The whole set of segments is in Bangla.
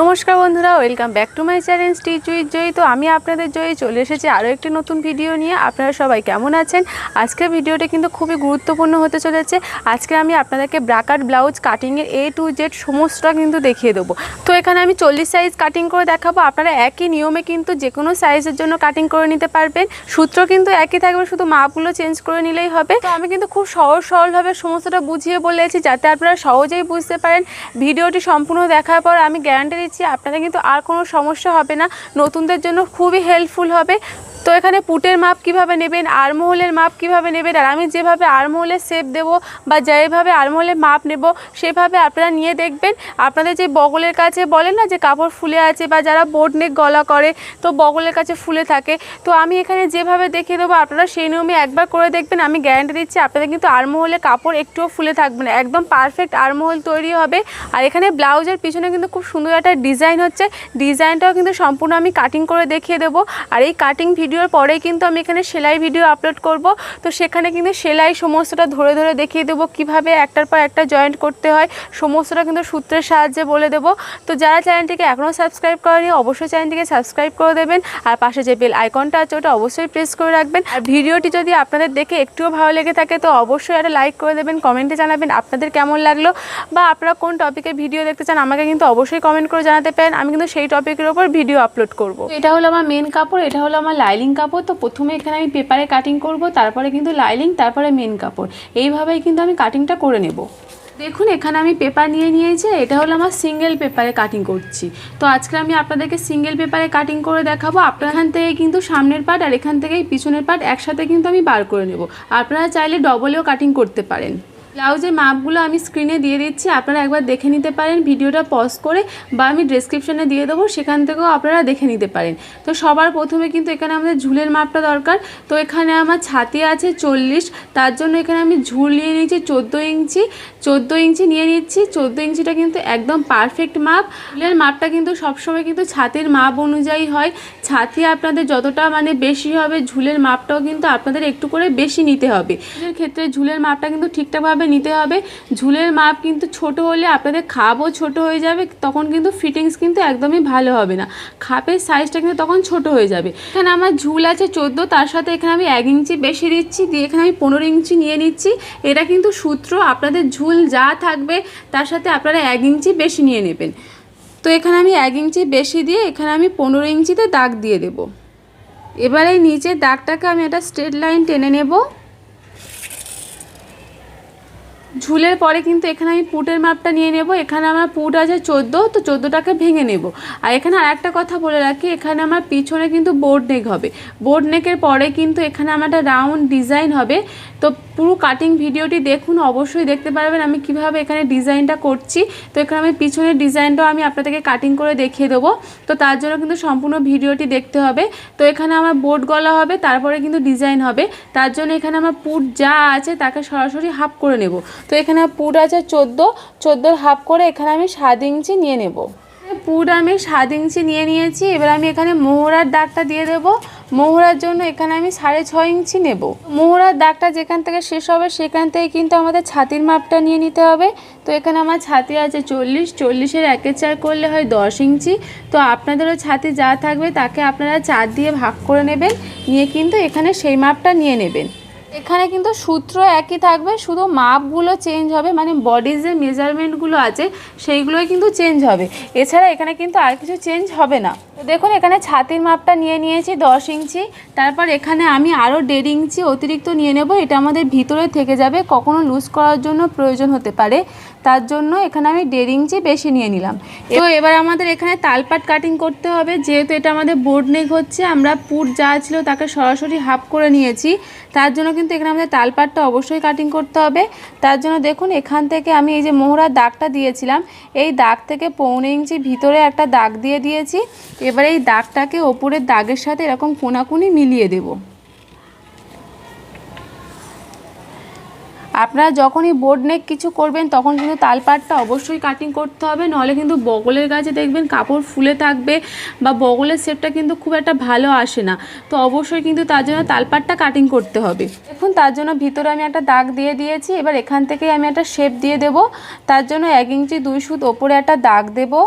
নমস্কার বন্ধুরা welcome back to my channel stitch with Joyee তো আমি আপনাদের জয়ী চলে এসেছি আরও একটি নতুন ভিডিও নিয়ে। আপনারা সবাই কেমন আছেন? আজকের ভিডিওটা কিন্তু খুবই গুরুত্বপূর্ণ হতে চলেছে। আজকে আমি আপনাদেরকে ব্রাকাট ব্লাউজ কাটিংয়ের এ টু জেড সমস্তটা কিন্তু দেখিয়ে দেবো। তো এখানে আমি চল্লিশ সাইজ কাটিং করে দেখাবো। আপনারা একই নিয়মে কিন্তু যে কোনো সাইজের জন্য কাটিং করে নিতে পারবেন। সূত্র কিন্তু একই থাকবে, শুধু মাপগুলো চেঞ্জ করে নিলেই হবে। তো আমি কিন্তু খুব সহজ সরলভাবে সমস্তটা বুঝিয়ে বলেছি, যাতে আপনারা সহজেই বুঝতে পারেন। ভিডিওটি সম্পূর্ণ দেখার পর আমি গ্যারান্টি দিচ্ছি আপনাদের কিন্তু আর কোনো সমস্যা হবে না। নতুনদের জন্য খুবই হেল্পফুল হবে। তো এখানে পুটের মাপ কীভাবে নেবেন, আরমহলের মাপ কীভাবে নেবেন, আর আমি যেভাবে আরমহলের শেপ দেব বা যেভাবে আরমহলের মাপ নেব, সেভাবে আপনারা নিয়ে দেখবেন। আপনাদের যে বগলের কাছে বলেন না যে কাপড় ফুলে আছে বা যারা বোট নেক গলা করে, তো বগলের কাছে ফুলে থাকে। তো আমি এখানে যেভাবে দেখিয়ে দেবো, আপনারা সেই নিয়মে একবার করে দেখবেন। আমি গ্যারান্টি দিচ্ছি, আপনাদের কিন্তু আরমহলে কাপড় একটুও ফুলে থাকবে না। একদম পারফেক্ট আরমহল তৈরি হবে। আর এখানে ব্লাউজের পিছনে কিন্তু খুব সুন্দর একটা ডিজাইন হচ্ছে। ডিজাইনটাও কিন্তু সম্পূর্ণ আমি কাটিং করে দেখিয়ে দেবো। আর এই কাটিং ভিডিওর পরেই কিন্তু আমি এখানে সেলাই ভিডিও আপলোড করব। তো সেখানে কিন্তু সেলাই সমস্তটা ধরে ধরে দেখিয়ে দেবো, কীভাবে একটার পর একটা জয়েন্ট করতে হয়, সমস্তটা কিন্তু সূত্রের সাহায্যে বলে দেবো। তো যারা চ্যানেলটিকে এখনও সাবস্ক্রাইব করেনি, অবশ্যই চ্যানেলটিকে সাবস্ক্রাইব করে দেবেন, আর পাশে যে বেল আইকনটা আছে, ওটা অবশ্যই প্রেস করে রাখবেন। আর ভিডিওটি যদি আপনাদের দেখে একটুও ভালো লেগে থাকে, তো অবশ্যই একটা লাইক করে দেবেন কমেন্টে জানাবেন আপনাদের কেমন লাগল, বা আপনারা কোন টপিকে ভিডিও দেখতে চান, আমাকে কিন্তু অবশ্যই কমেন্ট করে জানাতে পারেন। আমি কিন্তু সেই টপিকের ওপর ভিডিও আপলোড করব। এটা হলো আমার মেন কাপড়, এটা হলো আমার লাইলিং কাপড়, তো প্রথমে এখানে আমি পেপারে কাটিং করব, তারপরে কিন্তু লাইলিং, তারপরে মেন কাপড়। এইভাবেই কিন্তু আমি কাটিংটা করে নেব। দেখুন, এখানে আমি পেপার নিয়ে নিয়েছি, এটা হলো আমার সিঙ্গেল পেপারে কাটিং করছি। তো আজকে আমি আপনাদেরকে সিঙ্গেল পেপারে কাটিং করে দেখাবো আপনার এখান থেকে কিন্তু সামনের পার্ট আর এখান থেকে পিছনের পার্ট একসাথে কিন্তু আমি বার করে নেব। আপনারা চাইলে ডবলেও কাটিং করতে পারেন। ব্লাউজের মাপগুলো আমি স্ক্রিনে দিয়ে দিচ্ছি, আপনারা একবার দেখে নিতে পারেন, ভিডিওটা পজ করে বা আমি ডিসক্রিপশানে দিয়ে দেবো, সেখান থেকেও আপনারা দেখে নিতে পারেন। তো সবার প্রথমে কিন্তু এখানে আমাদের ঝুলের মাপটা দরকার, তো এখানে আমার ছাতি আছে চল্লিশ, তার জন্য এখানে আমি ঝুল নিয়ে নিয়েছি চোদ্দ ইঞ্চি চোদ্দ ইঞ্চি নিয়ে নিচ্ছি। চোদ্দ ইঞ্চিটা কিন্তু একদম পারফেক্ট মাপ ঝুলের মাপটা কিন্তু সবসময় কিন্তু ছাতির মাপ অনুযায়ী হয়। ছাতি আপনাদের যতটা মানে বেশি হবে, ঝুলের মাপটাও কিন্তু আপনাদের একটু করে বেশি নিতে হবে। এর ক্ষেত্রে ঝুলের মাপটা কিন্তু ঠিকঠাকভাবে নিতে হবে। ঝুলের মাপ কিন্তু ছোট হলে আপনাদের খাপও ছোট হয়ে যাবে, তখন কিন্তু ফিটিংস কিন্তু একদমই ভালো হবে না। খাপের সাইজটা কিন্তু তখন ছোট হয়ে যাবে। এখানে আমার ঝুল আছে চোদ্দ, তার সাথে এখানে আমি এক ইঞ্চি বেশি দিচ্ছি, দিয়ে এখানে আমি পনেরো ইঞ্চি নিয়ে নিচ্ছি। এটা কিন্তু সূত্র, আপনাদের ঝুল যা থাকবে তার সাথে আপনারা এক ইঞ্চি বেশি নিয়ে নেবেন। তো এখানে আমি এক ইঞ্চি বেশি দিয়ে এখানে আমি পনেরো ইঞ্চিতে দাগ দিয়ে দেব। এবার এই নিচের দাগটাকে আমি একটা স্ট্রেট লাইন টেনে নেব। ঝুলের পরে কিন্তু এখানে আমি পুটের মাপটা নিয়ে নেব। এখানে আমার পুট আছে চোদ্দ, তো চোদ্দোটাকে ভেঙে নেব। আর এখানে আর একটা কথা বলে রাখি, এখানে আমার পিছনে কিন্তু বোর্ড নেক হবে। বোর্ড নেকের পরে কিন্তু এখানে আমার একটা রাউন্ড ডিজাইন হবে। তো পুরো কাটিং ভিডিওটি দেখুন, অবশ্যই দেখতে পারবেন আমি কীভাবে এখানে ডিজাইনটা করছি। তো এখানে আমি পিছনের ডিজাইনটাও আমি আপনাদেরকে কাটিং করে দেখিয়ে দেবো। তো তার জন্য কিন্তু সম্পূর্ণ ভিডিওটি দেখতে হবে। তো এখানে আমার বোর্ড গলা হবে, তারপরে কিন্তু ডিজাইন হবে। তার জন্য এখানে আমার পুট যা আছে তাকে সরাসরি হাফ করে নেব। তো এখানে পুট আছে চোদ্দ, চোদ্দোর হাফ করে এখানে আমি সাত ইঞ্চি নিয়ে নেব। পুট আমি সাত ইঞ্চি নিয়ে নিয়েছি। এবার আমি এখানে মোহরার দাগটা দিয়ে দেব। মোহরার জন্য এখানে আমি সাড়ে ছয় ইঞ্চি নেব। মোহরার দাগটা যেখান থেকে শেষ হবে, সেখান থেকে কিন্তু আমাদের ছাতির মাপটা নিয়ে নিতে হবে। তো এখানে আমার ছাতি আছে চল্লিশ। চল্লিশের একের চার করলে হয় দশ ইঞ্চি। তো আপনাদেরও ছাতি যা থাকবে, তাকে আপনারা চার দিয়ে ভাগ করে নেবেন। নিয়ে কিন্তু এখানে সেই মাপটা নিয়ে নেবেন। এখানে কিন্তু সূত্র একই থাকবে, শুধু মাপগুলো চেঞ্জ হবে মানে বডির যে মেজারমেন্টগুলো আছে, সেইগুলোই কিন্তু চেঞ্জ হবে। এছাড়া এখানে কিন্তু আর কিছু চেঞ্জ হবে না। দেখুন, এখানে ছাতির মাপটা নিয়ে নিয়েছি, দশ ইঞ্চি। তারপর এখানে আমি আরও দেড় ইঞ্চি অতিরিক্ত নিয়ে নেব, এটা আমাদের ভিতরে থেকে যাবে, কখনো লুজ করার জন্য প্রয়োজন হতে পারে। তার জন্য এখানে আমি দেড় ইঞ্চি বেশি নিয়ে নিলাম। তো এবার আমাদের এখানে তালপাট কাটিং করতে হবে, যেহেতু এটা আমাদের বোর্ড নেক হচ্ছে, আমরা পুট যা ছিল তাকে সরাসরি হাফ করে নিয়েছি। তার জন্য কিন্তু এখানে আমাদের তালপাটটা অবশ্যই কাটিং করতে হবে। তার জন্য দেখুন, এখান থেকে আমি এই যে মোহরার দাগটা দিয়েছিলাম, এই দাগ থেকে পৌনে ইঞ্চি ভিতরে একটা দাগ দিয়ে দিয়েছি। এবার এই দাগটাকে ওপরের দাগের সাথে এরকম কোনাকুনি মিলিয়ে দেবো। আপনারা যখনই বোর্ড নেক কিছু করবেন, তখন কিন্তু তালপাটটা অবশ্যই কাটিং করতে হবে নাহলে কিন্তু বগলের কাছে দেখবেন কাপড় ফুলে থাকবে বা বগলের শেপটা কিন্তু খুব একটা ভালো আসে না। তো অবশ্যই কিন্তু তার জন্য তালপাটটা কাটিং করতে হবে। দেখুন, তার জন্য ভিতরে আমি একটা দাগ দিয়ে দিয়েছি, এবার এখান থেকে আমি একটা শেপ দিয়ে দেব। তার জন্য এক ইঞ্চি, দুই সুত ওপরে একটা দাগ দেবো।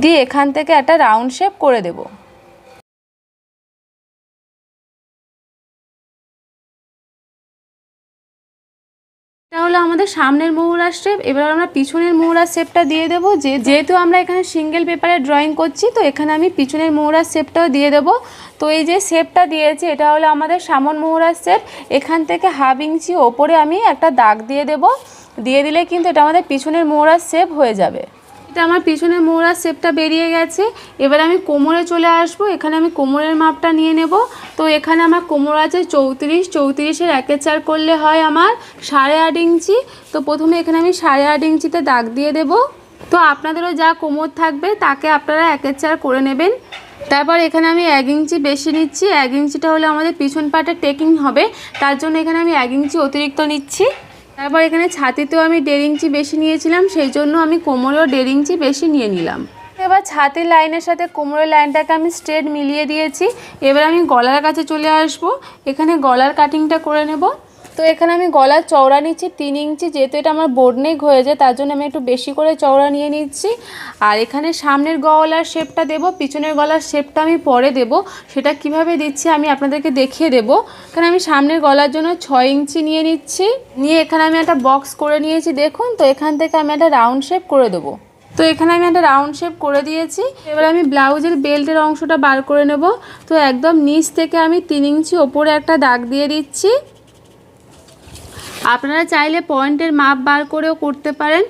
দিয়ে এখান থেকে একটা রাউন্ড শেপ করে দেবো। এটা হলো আমাদের সামনের মহুরার শেপ এবার আমরা পিছনের মহুরার শেপটা দিয়ে দেবো, যে যেহেতু আমরা এখানে সিঙ্গেল পেপারে ড্রয়িং করছি, তো এখানে আমি পিছনের মহুরার শেপটাও দিয়ে দেবো। তো এই যে শেপটা দিয়েছি, এটা হলো আমাদের সামন মহুরার শেপ এখান থেকে হাফ ইঞ্চি ওপরে আমি একটা দাগ দিয়ে দেব। দিয়ে দিলে কিন্তু এটা আমাদের পিছনের মহুরার শেপ হয়ে যাবে। এটা আমার পিছনের মোড়ার শেপটা বেরিয়ে গেছে। এবার আমি কোমরে চলে আসব, এখানে আমি কোমরের মাপটা নিয়ে নেব। তো এখানে আমার কোমর আছে চৌত্রিশ, চৌত্রিশের একের চার করলে হয় আমার সাড়ে আট ইঞ্চি। তো প্রথমে এখানে আমি সাড়ে আট ইঞ্চিতে দাগ দিয়ে দেব। তো আপনাদেরও যা কোমর থাকবে তাকে আপনারা একের চার করে নেবেন। তারপর এখানে আমি এক ইঞ্চি বেশি নিচ্ছি। এক ইঞ্চিটা হলে আমাদের পিছন পাটা টেকিং হবে। তার জন্য এখানে আমি এক ইঞ্চি অতিরিক্ত নিচ্ছি। তারপর এখানে ছাতিতেও আমি দেড় ইঞ্চি বেশি নিয়েছিলাম, সেই জন্য আমি কোমরেও দেড় ইঞ্চি বেশি নিয়ে নিলাম। এবার ছাতির লাইনের সাথে কোমরের লাইনটাকে আমি স্ট্রেট মিলিয়ে দিয়েছি। এবার আমি গলার কাছে চলে আসব। এখানে গলার কাটিংটা করে নেব। তো এখানে আমি গলার চওড়া নিচ্ছি, তিন ইঞ্চি, যেহেতু এটা আমার বোর্ড নেক হয়ে যায়, তার জন্য আমি একটু বেশি করে চওড়া নিয়ে নিচ্ছি। আর এখানে সামনের গলার শেপটা দেব, পিছনের গলার শেপটা আমি পরে দেব। সেটা কীভাবে দিচ্ছি আমি আপনাদেরকে দেখিয়ে দেব। এখানে আমি সামনের গলার জন্য ছয় ইঞ্চি নিয়ে নিচ্ছি। নিয়ে এখানে আমি একটা বক্স করে নিয়েছি, দেখুন। তো এখান থেকে আমি একটা রাউন্ড শেপ করে দেবো। তো এখানে আমি একটা রাউন্ড শেপ করে দিয়েছি। এবার আমি ব্লাউজের বেল্টের অংশটা বার করে নেব। তো একদম নিচ থেকে আমি তিন ইঞ্চি ওপরে একটা দাগ দিয়ে দিচ্ছি। আপনারা চাইলে পয়েন্টের মাপ বার করেও করতে পারেন।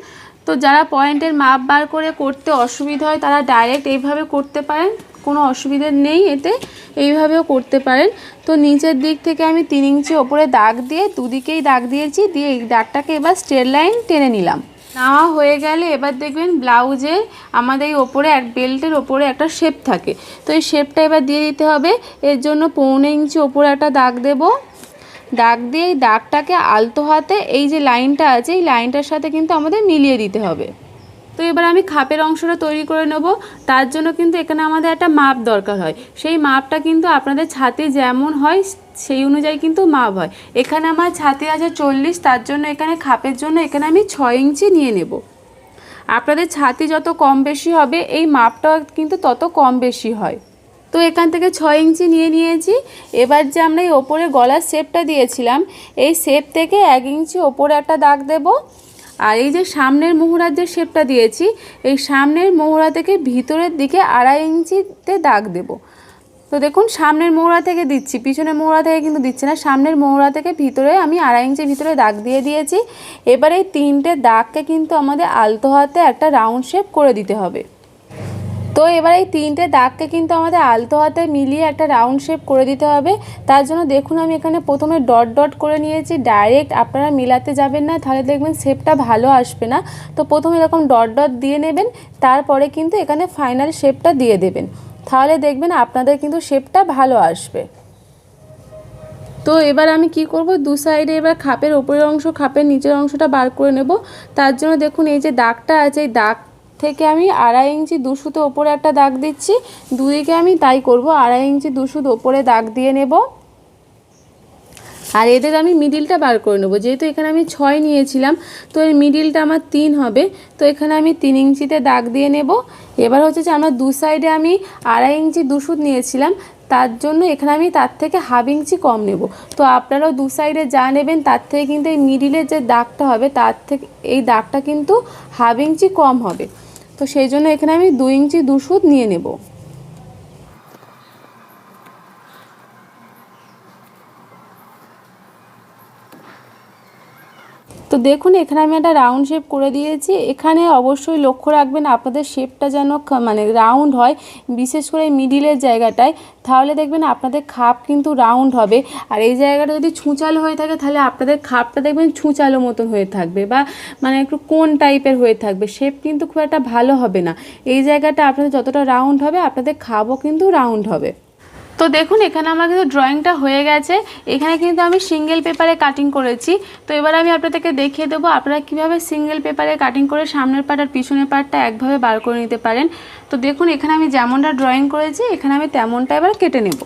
তো যারা পয়েন্টের মাপ বার করে করতে অসুবিধা হয়, তারা ডাইরেক্ট এইভাবে করতে পারেন। কোনো অসুবিধে নেই এতে, এইভাবেও করতে পারেন। তো নিচের দিক থেকে আমি তিন ইঞ্চি ওপরে দাগ দিয়ে দুদিকেই দাগ দিয়েছি, দিয়ে এই দাগটাকে এবার স্ট্রেট লাইন টেনে নিলাম। নেওয়া হয়ে গেলে এবার দেখবেন ব্লাউজে আমাদের এই ওপরে এক বেল্টের ওপরে একটা শেপ থাকে। তো এই শেপটা এবার দিয়ে দিতে হবে। এর জন্য পৌনে ইঞ্চি ওপরে একটা দাগ দেবো। দাগ দিয়ে এই দাগটাকে আলতো হাতে এই যে লাইনটা আছে, এই লাইনটার সাথে কিন্তু আমাদের মিলিয়ে দিতে হবে। তো এবার আমি খাপের অংশটা তৈরি করে নেব। তার জন্য কিন্তু এখানে আমাদের একটা মাপ দরকার হয়। সেই মাপটা কিন্তু আপনাদের ছাতি যেমন হয়, সেই অনুযায়ী কিন্তু মাপ হয়। এখানে আমার ছাতি আছে চল্লিশ, তার জন্য এখানে খাপের জন্য এখানে আমি ছয় ইঞ্চি নিয়ে নেব। আপনাদের ছাতি যত কম বেশি হবে, এই মাপটাও কিন্তু তত কম বেশি হয়। তো এখান থেকে ছয় ইঞ্চি নিয়ে নিয়েছি। এবার যে আমরা এই ওপরে গলার শেপটা দিয়েছিলাম, এই শেপ থেকে এক ইঞ্চি ওপরে একটা দাগ দেব। আর এই যে সামনের মোহরার যে শেপটা দিয়েছি, এই সামনের মোহরা থেকে ভিতরের দিকে আড়াই ইঞ্চিতে দাগ দেব। তো দেখুন, সামনের মোহরা থেকে দিচ্ছি, পিছনের মোহরা থেকে কিন্তু দিচ্ছি না, সামনের মোহরা থেকে ভিতরে আমি আড়াই ইঞ্চি ভিতরে দাগ দিয়ে দিয়েছি। এবার এই তিনটে দাগকে কিন্তু আমাদের আলতো হাতে একটা রাউন্ড শেপ করে দিতে হবে। তো এবার এই তিনটে দাগকে কিন্তু আমাদের আলতো হাতে মিলিয়ে একটা রাউন্ড শেপ করে দিতে হবে। তার জন্য দেখুন, আমি এখানে প্রথমে ডট ডট করে নিয়েছি। ডাইরেক্ট আপনারা মিলাতে যাবেন না, তাহলে দেখবেন শেপটা ভালো আসবে না। তো প্রথমে এরকম ডট ডট দিয়ে নেবেন, তারপরে কিন্তু এখানে ফাইনাল শেপটা দিয়ে দেবেন। তাহলে দেখবেন আপনাদের কিন্তু শেপটা ভালো আসবে। তো এবার আমি কি করব? দু সাইডে এবার খাপের ওপরের অংশ, খাপের নিচের অংশটা বার করে নেব। তার জন্য দেখুন, এই যে দাগটা আছে, এই দাগ থেকে আমি আড়াই ইঞ্চি দুশুতে ওপরে একটা দাগ দিচ্ছি দুদিকে আমি তাই করব, আড়াই ইঞ্চি দুশুত ওপরে দাগ দিয়ে নেব। আর এদের আমি মিডিলটা বার করে নেব, যেহেতু এখানে আমি ছয় নিয়েছিলাম, তো এর মিডিলটা আমার তিন হবে, তো এখানে আমি তিন ইঞ্চিতে দাগ দিয়ে নেব। এবার হচ্ছে যে আমরা দু সাইডে আমি আড়াই ইঞ্চি দুশুত নিয়েছিলাম, তার জন্য এখানে আমি তার থেকে হাফ ইঞ্চি কম নেব। তো আপনারাও দু সাইডে যা নেবেন, তার থেকে কিন্তু এই মিডিলের যে দাগটা হবে, তার থেকে, এই দাগটা কিন্তু হাফ ইঞ্চি কম হবে। তো সেই জন্য এখানে আমি দু ইঞ্চি দুশুত নিয়ে নেব। দেখুন, এখানে আমি একটা রাউন্ড শেপ করে দিয়েছি। এখানে অবশ্যই লক্ষ্য রাখবেন, আপনাদের শেপটা যেন মানে রাউন্ড হয়, বিশেষ করে মিডিলের জায়গাটায়। তাহলে দেখবেন আপনাদের খাপ কিন্তু রাউন্ড হবে। আর এই জায়গাটা যদি ছুঁচালো হয়ে থাকে, তাহলে আপনাদের খাপটা দেখবেন ছুঁচালো মতন হয়ে থাকবে বা মানে একটু কোন টাইপের হয়ে থাকবে। শেপ কিন্তু খুব একটা ভালো হবে না। এই জায়গাটা আপনাদের যতটা রাউন্ড হবে, আপনাদের খাপও কিন্তু রাউন্ড হবে। তো দেখুন, এখানে আমার কিন্তু ড্রয়িংটা হয়ে গেছে। এখানে কিন্তু আমি সিঙ্গেল পেপারে কাটিং করেছি। তো এবার আমি আপনাদেরকে দেখিয়ে দেবো আপনারা কীভাবে সিঙ্গেল পেপারে কাটিং করে সামনের পার্ট আর পিছনের পার্টটা একভাবে বার করে নিতে পারেন। তো দেখুন, এখানে আমি যেমনটা ড্রয়িং করেছি, এখানে আমি তেমনটা এবার কেটে নেব।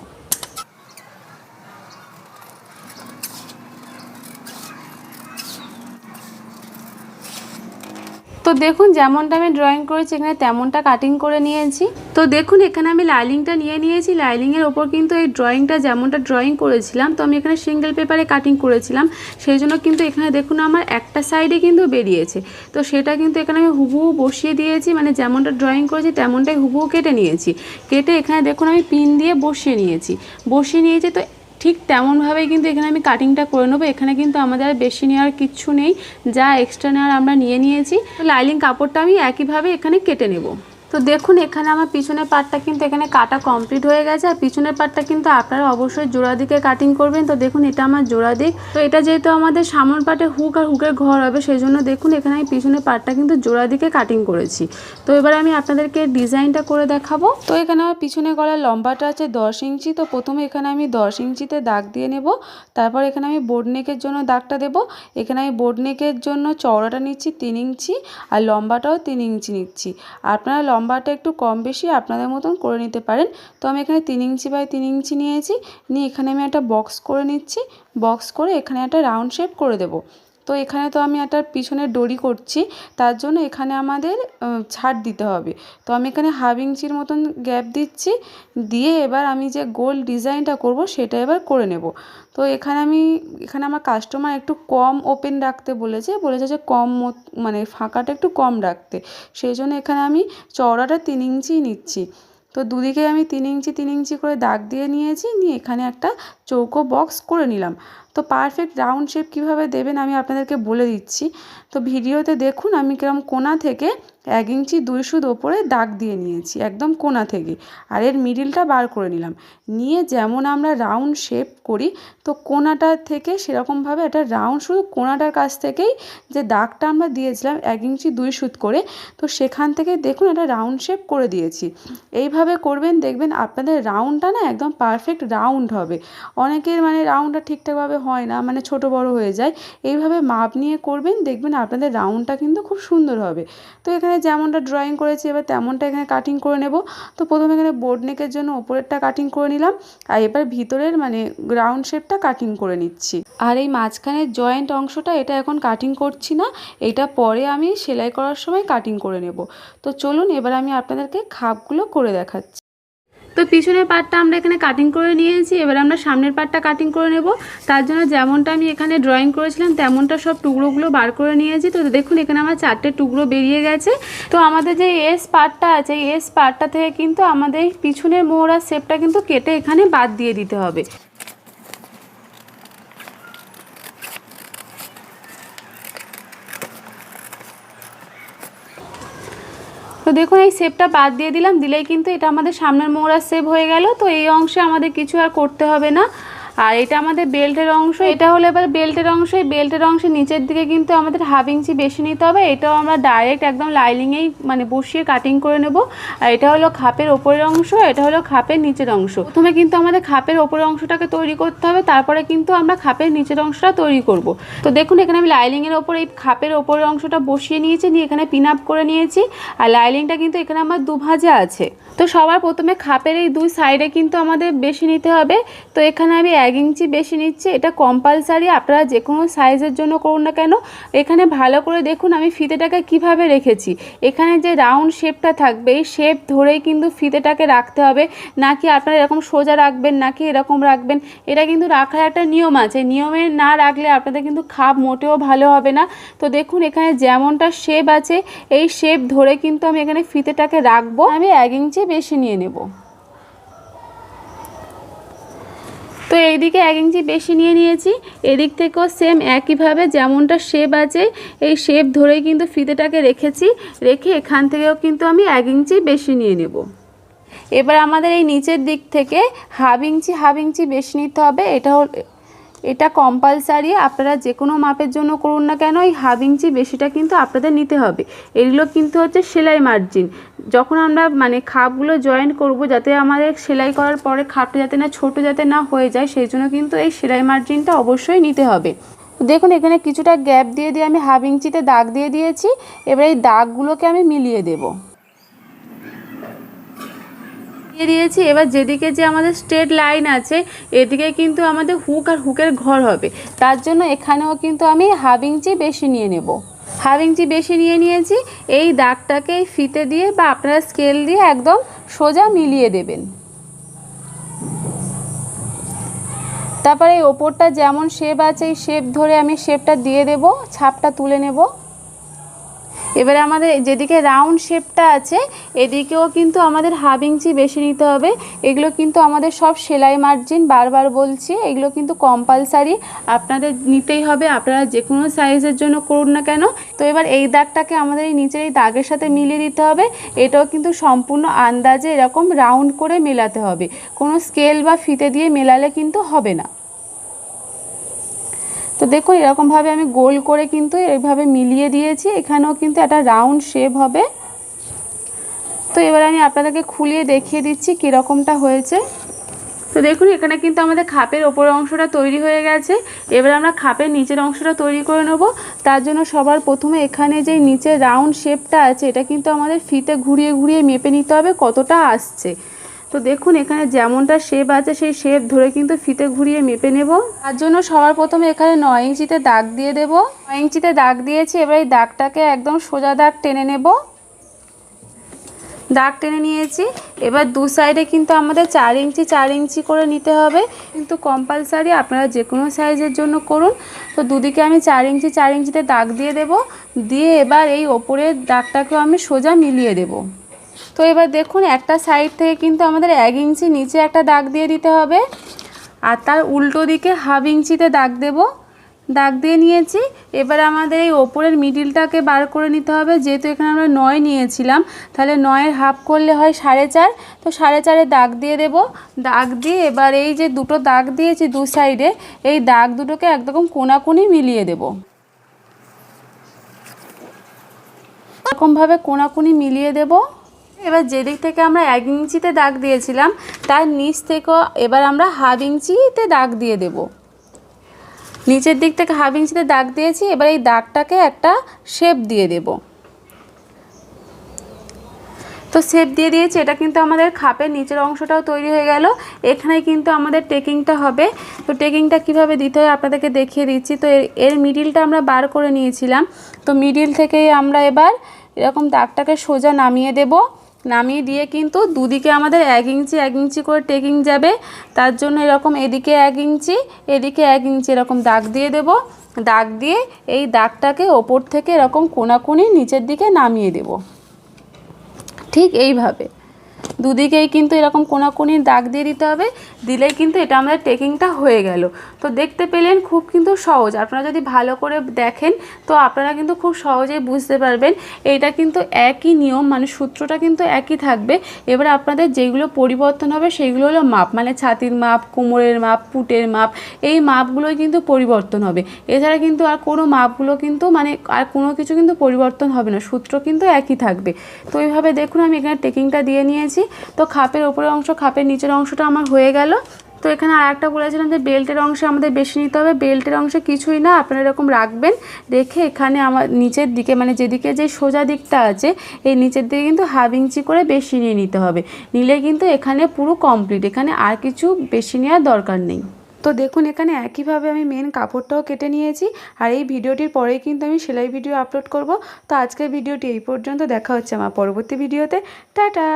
দেখুন, যেমনটা আমি ড্রয়িং করেছি এখানে তেমনটা কাটিং করে নিয়েছি। তো দেখুন, এখানে আমি লাইলিংটা নিয়ে নিয়েছি। লাইলিংয়ের ওপর কিন্তু এই ড্রয়িংটা যেমনটা ড্রয়িং করেছিলাম, তো আমি এখানে সিঙ্গেল পেপারে কাটিং করেছিলাম। সেই জন্য কিন্তু এখানে দেখুন, আমার একটা সাইডে কিন্তু বেরিয়েছে। তো সেটা কিন্তু এখানে আমি হুবহু বসিয়ে দিয়েছি মানে যেমনটা ড্রয়িং করেছি, তেমনটাই হুবহু কেটে নিয়েছি। কেটে এখানে দেখুন, আমি পিন দিয়ে বসিয়ে নিয়েছি। বসিয়ে নিয়েছি, তো ঠিক তেমনভাবেই কিন্তু এখানে আমি কাটিংটা করে নেব। এখানে কিন্তু আমাদের আর বেশি নেওয়ার কিচ্ছু নেই। যা এক্সট্রা নেওয়ার আমরা নিয়ে নিয়েছি। লাইলিং কাপড়টা আমি একইভাবে এখানে কেটে নেব। তো দেখুন, এখানে আমার পিছনের পার্টটা কিন্তু এখানে কাটা কমপ্লিট হয়ে গেছে। আর পিছনের পার্টটা কিন্তু আপনারা অবশ্যই জোড়া দিকে কাটিং করবেন। তো দেখুন, এটা আমার জোড়া দিক। তো এটা যেহেতু আমাদের সামন পাটে হুক আর হুকের ঘর হবে সেই জন্য দেখুন, এখানে আমি পিছনের পার্টটা কিন্তু জোড়া দিকে কাটিং করেছি। তো এবার আমি আপনাদেরকে ডিজাইনটা করে দেখাবো। তো এখানে আমার পিছনে গলার লম্বাটা আছে দশ ইঞ্চি। তো প্রথমে এখানে আমি দশ ইঞ্চিতে দাগ দিয়ে নেব। তারপর এখানে আমি বোর্ড নেকের জন্য দাগটা দেব। এখানে আমি বোর্ড নেকের জন্য চওড়াটা নিচ্ছি তিন ইঞ্চি আর লম্বাটাও তিন ইঞ্চি নিচ্ছি। আপনারা লম্বাটা একটু কম বেশি আপনাদের মতন করে নিতে পারেন। তো আমি এখানে তিন ইঞ্চি বাই তিন ইঞ্চি নিয়েছি। নিয়ে এখানে আমি একটা বক্স করে নিচ্ছি। বক্স করে এখানে একটা রাউন্ড শেপ করে দেবো। তো এখানে তো আমি একটা পিছনে ডরি করছি, তার জন্য এখানে আমাদের ছাড় দিতে হবে। তো আমি এখানে হাফ ইঞ্চির মতন গ্যাপ দিচ্ছি, দিয়ে এবার আমি যে গোল ডিজাইনটা করব সেটা এবার করে নেব। তো এখানে আমি, এখানে আমার কাস্টমার একটু কম ওপেন রাখতে বলেছে বলেছে যে কম মানে ফাঁকাটা একটু কম রাখতে। সেই জন্য এখানে আমি চওড়াটা তিন ইঞ্চিই নিচ্ছি। তো দুদিকে আমি তিন ইঞ্চি তিন ইঞ্চি করে দাগ দিয়ে নিয়েছি, নিয়ে এখানে একটা চৌকো বক্স করে নিলাম। তো পারফেক্ট রাউন্ড শেপ কীভাবে দেবেন আমি আপনাদেরকে বলে দিচ্ছি। তো ভিডিওতে দেখুন আমি কিরম কোনা থেকে এক ইঞ্চি দুই সুদ ওপরে দাগ দিয়ে নিয়েছি, একদম কোনা থেকে। আর এর মিডিলটা বার করে নিলাম। নিয়ে যেমন আমরা রাউন্ড শেপ করি, তো কোনাটা থেকে সেরকমভাবে একটা রাউন্ড শুধু কোনাটার কাছ থেকেই যে দাগটা আমরা দিয়েছিলাম এক ইঞ্চি দুই সুদ করে, তো সেখান থেকে দেখুন একটা রাউন্ড শেপ করে দিয়েছি। এইভাবে করবেন, দেখবেন আপনাদের রাউন্ডটা না একদম পারফেক্ট রাউন্ড হবে। অনেকের মানে রাউন্ডটা ঠিকঠাকভাবে হয় না মানে ছোট বড় হয়ে যায়। এইভাবে মাপ নিয়ে করবেন, দেখবেন আপনাদের রাউন্ডটা কিন্তু খুব সুন্দর হবে। তো এখানে যেমনটা ড্রয়িং করেছি, এবার তেমনটা এখানে কাটিং করে নেব। তো প্রথমে এখানে বোর্ড নেকের জন্য ওপরেরটা কাটিং করে নিলাম, আর এবার ভিতরের মানে রাউন্ড শেপটা কাটিং করে নিচ্ছি। আর এই মাঝখানের জয়েন্ট অংশটা, এটা এখন কাটিং করছি না, এটা পরে আমি সেলাই করার সময় কাটিং করে নেব। তো চলুন, এবার আমি আপনাদেরকে খাপগুলো করে দেখাচ্ছি। তো পিছনের পার্টটা আমরা এখানে কাটিং করে নিয়েছি, এবার আমরা সামনের পার্টটা কাটিং করে নেব। তার জন্য যেমনটা আমি এখানে ড্রয়িং করেছিলাম, তেমনটা সব টুকরোগুলো বার করে নিয়েছি। তো দেখুন, এখানে আমার চারটে টুকরো বেরিয়ে গেছে। তো আমাদের যে এস পার্টটা আছে এস পার্টটা থেকে কিন্তু আমাদের পিছনের মোহরার শেপটা কিন্তু কেটে এখানে বাদ দিয়ে দিতে হবে। তো দেখুন, এই সেপটা বাদ দিয়ে দিলাম, দিলেই কিন্তু এটা আমাদের সামনের মোড়া সেভ হয়ে গেল। তো এই অংশে আমাদের কিছু আর করতে হবে না। আর এটা আমাদের বেল্টের অংশ এটা হলো এবার বেল্টের অংশ এই বেল্টের অংশের নিচের দিকে কিন্তু আমাদের হাফ ইঞ্চি বেশি নিতে হবে। এটাও আমরা ডাইরেক্ট একদম লাইলিংয়েই মানে বসিয়ে কাটিং করে নেব। আর এটা হলো খাপের ওপরের অংশ এটা হলো খাপের নিচের অংশ। প্রথমে কিন্তু আমাদের খাপের ওপরের অংশটাকে তৈরি করতে হবে তারপরে কিন্তু আমরা খাপের নিচের অংশটা তৈরি করব। তো দেখুন এখানে আমি লাইলিংয়ের ওপর এই খাপের ওপরের অংশটা বসিয়ে নিয়েছি নিয়ে এখানে পিন আপ করে নিয়েছি। আর লাইলিংটা কিন্তু এখানে আমার দুভাজে আছে। তো সবার প্রথমে খাপের এই দুই সাইডে কিন্তু আমাদের বেশি নিতে হবে। তো এখানে আমি এক ইঞ্চি বেশি নিচ্ছি, এটা কম্পালসারি আপনারা যে কোনো সাইজের জন্য করুন না কেন। এখানে ভালো করে দেখুন আমি ফিতেটাকে কীভাবে রেখেছি। এখানে যে রাউন্ড শেপটা থাকবে, এই শেপ ধরেই কিন্তু ফিতেটাকে রাখতে হবে, নাকি আপনারা এরকম সোজা রাখবেন, নাকি এরকম রাখবেন, এটা কিন্তু রাখার একটা নিয়ম আছে। নিয়মে না রাখলে আপনাদের কিন্তু খাপ মোটেও ভালো হবে না। তো দেখুন এখানে যেমনটা শেপ আছে, এই শেপ ধরে কিন্তু আমি এখানে ফিতেটাকে রাখব। আমি এক ইঞ্চি বেশি নিয়ে নেব। তো এইদিকে এক ইঞ্চি বেশি নিয়ে নিয়েছি। এদিক থেকেও সেম একইভাবে যেমনটা শেপ আছে, এই শেপ ধরেই কিন্তু ফিতেটাকে রেখেছি। রেখে এখান থেকেও কিন্তু আমি এক ইঞ্চি বেশি নিয়ে নেব। এবার আমাদের এই নিচের দিক থেকে হাফ ইঞ্চি হাফ ইঞ্চি বেশি নিতে হবে। এটা এটা কম্পালসারি আপনারা যে কোনো মাপের জন্য করুন না কেন, এই হাফ ইঞ্চি বেশিটা কিন্তু আপনাদের নিতে হবে। এগুলো কিন্তু হচ্ছে সেলাই মার্জিন যখন আমরা মানে খাপগুলো জয়েন করব যাতে আমাদের সেলাই করার পরে খাপটা যাতে না ছোট যাতে না হয়ে যায়, সেই জন্য কিন্তু এই সেলাই মার্জিনটা অবশ্যই নিতে হবে। দেখুন, এখানে কিছুটা গ্যাপ দিয়ে দিয়ে আমি হাফ ইঞ্চিতে দাগ দিয়ে দিয়েছি। এবার এই দাগগুলোকে আমি মিলিয়ে দেবো। দিয়েছি। এবার যেদিকে যে আমাদের স্ট্রেট লাইন আছে, এদিকে কিন্তু আমাদের হুক আর হুকের ঘর হবে। তার জন্য এখানেও কিন্তু আমি হাফ ইঞ্চি বেশি নিয়ে নেব। হাফ ইঞ্চি বেশি নিয়ে নিয়েছি। এই দাগটাকে এই ফিতে দিয়ে বা আপনারা স্কেল দিয়ে একদম সোজা মিলিয়ে দেবেন। তারপরে এই ওপরটা যেমন শেপ আছে, এই শেপ ধরে আমি শেপটা দিয়ে দেব, ছাপটা তুলে নেব। এবারে আমাদের যেদিকে রাউন্ড শেপটা আছে, এদিকেও কিন্তু আমাদের হাফ ইঞ্চি বেশি নিতে হবে। এগুলো কিন্তু আমাদের সব সেলাই মার্জিন বারবার বলছি, এগুলো কিন্তু কম্পালসারি আপনাদের নিতেই হবে। আপনারা যে কোনো সাইজের জন্য করুন না কেন। তো এবার এই দাগটাকে আমাদের এই নিচের এই দাগের সাথে মিলিয়ে দিতে হবে। এটাও কিন্তু সম্পূর্ণ আন্দাজে এরকম রাউন্ড করে মেলাতে হবে। কোনো স্কেল বা ফিতে দিয়ে মেলালে কিন্তু হবে না। তো দেখুন, এরকমভাবে আমি গোল করে কিন্তু এইভাবে মিলিয়ে দিয়েছি। এখানেও কিন্তু একটা রাউন্ড শেপ হবে। তো এবার আমি আপনাদেরকে খুলিয়ে দেখিয়ে দিচ্ছি কীরকমটা হয়েছে। তো দেখুন, এখানে কিন্তু আমাদের খাপের ওপরের অংশটা তৈরি হয়ে গেছে। এবার আমরা খাপের নিচের অংশটা তৈরি করে নেব। তার জন্য সবার প্রথমে এখানে যে নিচের রাউন্ড শেপটা আছে, এটা কিন্তু আমাদের ফিতে ঘুরিয়ে ঘুরিয়ে মেপে নিতে হবে কতটা আসছে। তো দেখুন, এখানে যেমনটা শেপ আছে, সেই শেপ ধরে কিন্তু ফিতে ঘুরিয়ে মেপে নেব। তার জন্য সবার প্রথমে এখানে নয় ইঞ্চিতে দাগ দিয়ে দেব। নয় ইঞ্চিতে দাগ দিয়েছি, এবার এই দাগটাকে একদম সোজা দাগ টেনে নেব। দাগ টেনে নিয়েছি। এবার দু সাইডে কিন্তু আমাদের চার ইঞ্চি চার ইঞ্চি করে নিতে হবে। কিন্তু কম্পালসারি আপনারা যে কোনো সাইজের জন্য করুন। তো দুদিকে আমি চার ইঞ্চি, চার ইঞ্চিতে দাগ দিয়ে দেব। দিয়ে এবার এই ওপরের দাগটাকেও আমি সোজা মিলিয়ে দেব। তো এবার দেখুন, একটা সাইড থেকে কিন্তু আমাদের এক ইঞ্চি নিচে একটা দাগ দিয়ে দিতে হবে। আর তার উল্টো দিকে হাফ ইঞ্চিতে দাগ দেব। দাগ দিয়ে নিয়েছি। এবার আমাদের এই ওপরের মিডিলটাকে বার করে নিতে হবে। যেহেতু এখানে আমরা নয় নিয়েছিলাম, তাহলে নয়ের হাফ করলে হয় সাড়ে চার। তো সাড়ে চারে দাগ দিয়ে দেব। দাগ দিয়ে এবার এই যে দুটো দাগ দিয়েছি দু সাইডে এই দাগ দুটোকে একদম কোনাকুনি মিলিয়ে দেব। এরকমভাবে কোনাকুনি মিলিয়ে দেব। এবার যেদিক থেকে আমরা এক ইঞ্চিতে দাগ দিয়েছিলাম, তার নিচ থেকেও এবার আমরা হাফ ইঞ্চিতে দাগ দিয়ে দেব। নিচের দিক থেকে হাফ ইঞ্চিতে দাগ দিয়েছি, এবার এই দাগটাকে একটা শেপ দিয়ে দেব। তো শেপ দিয়ে দিয়েছি, এটা কিন্তু আমাদের খাপের নিচের অংশটাও তৈরি হয়ে গেল। এখানে কিন্তু আমাদের টেকিংটা হবে। তো টেকিংটা কীভাবে দিতে হয় আপনাদেরকে দেখিয়ে দিচ্ছি। তো এর- মিডিলটা আমরা বার করে নিয়েছিলাম। তো মিডিল থেকে আমরা এবার এরকম দাগটাকে সোজা নামিয়ে দেব। নামিয়ে দিয়ে কিন্তু দুদিকে আমাদের এক ইঞ্চি এক ইঞ্চি করে টেকিং যাবে। তার জন্য এরকম এদিকে এক ইঞ্চি, এদিকে এক ইঞ্চি এরকম দাগ দিয়ে দেব। দাগ দিয়ে এই দাগটাকে ওপর থেকে এরকম কোনাকুনি নিচের দিকে নামিয়ে দেব। ঠিক এইভাবে। দুদিকেই কিন্তু এরকম কোনাকুনি দাগ দিয়ে দিতে হবে, দিলেই কিন্তু এটা আমাদের টেকিংটা হয়ে গেল। তো দেখতে পেলেন খুব কিন্তু সহজ। আপনারা যদি ভালো করে দেখেন, তো আপনারা কিন্তু খুব সহজেই বুঝতে পারবেন এটা কিন্তু একই নিয়ম মানে সূত্রটা কিন্তু একই থাকবে। এবার আপনাদের যেগুলো পরিবর্তন হবে, সেইগুলো হলো মাপ মানে ছাতির মাপ, কোমরের মাপ, পুটের মাপ, এই মাপগুলোই কিন্তু পরিবর্তন হবে। এছাড়া কিন্তু আর কোনো মাপগুলো কিন্তু মানে আর কোনো কিছু কিন্তু পরিবর্তন হবে না, সূত্র কিন্তু একই থাকবে। তো এইভাবে দেখুন, আমি এখানে টেকিংটা দিয়ে নিয়েছি। তো খাপের ওপরের অংশ, খাপের নিচের অংশটা আমার হয়ে গেল। তো এখানে আর একটা বলেছিলাম যে বেল্টের অংশে আমাদের বেশি নিতে হবে। বেল্টের অংশে কিছুই না, আপনারা এরকম রাখবেন। রেখে এখানে আমার নিচের দিকে মানে যেদিকে যে সোজা দিকটা আছে, এই নিচের দিকে কিন্তু হাফ ইঞ্চি করে বেশি নিয়ে নিতে হবে। নিলে কিন্তু এখানে পুরো কমপ্লিট এখানে আর কিছু বেশি নেওয়ার দরকার নেই। তো দেখুন, এখানে একইভাবে আমি মেন কাপড়টাও কেটে নিয়েছি। আর এই ভিডিওটির পরেই কিন্তু আমি সেলাই ভিডিও আপলোড করব। তো আজকের ভিডিওটি এই পর্যন্ত। দেখা হচ্ছে আমার পরবর্তী ভিডিওতে। টাটা!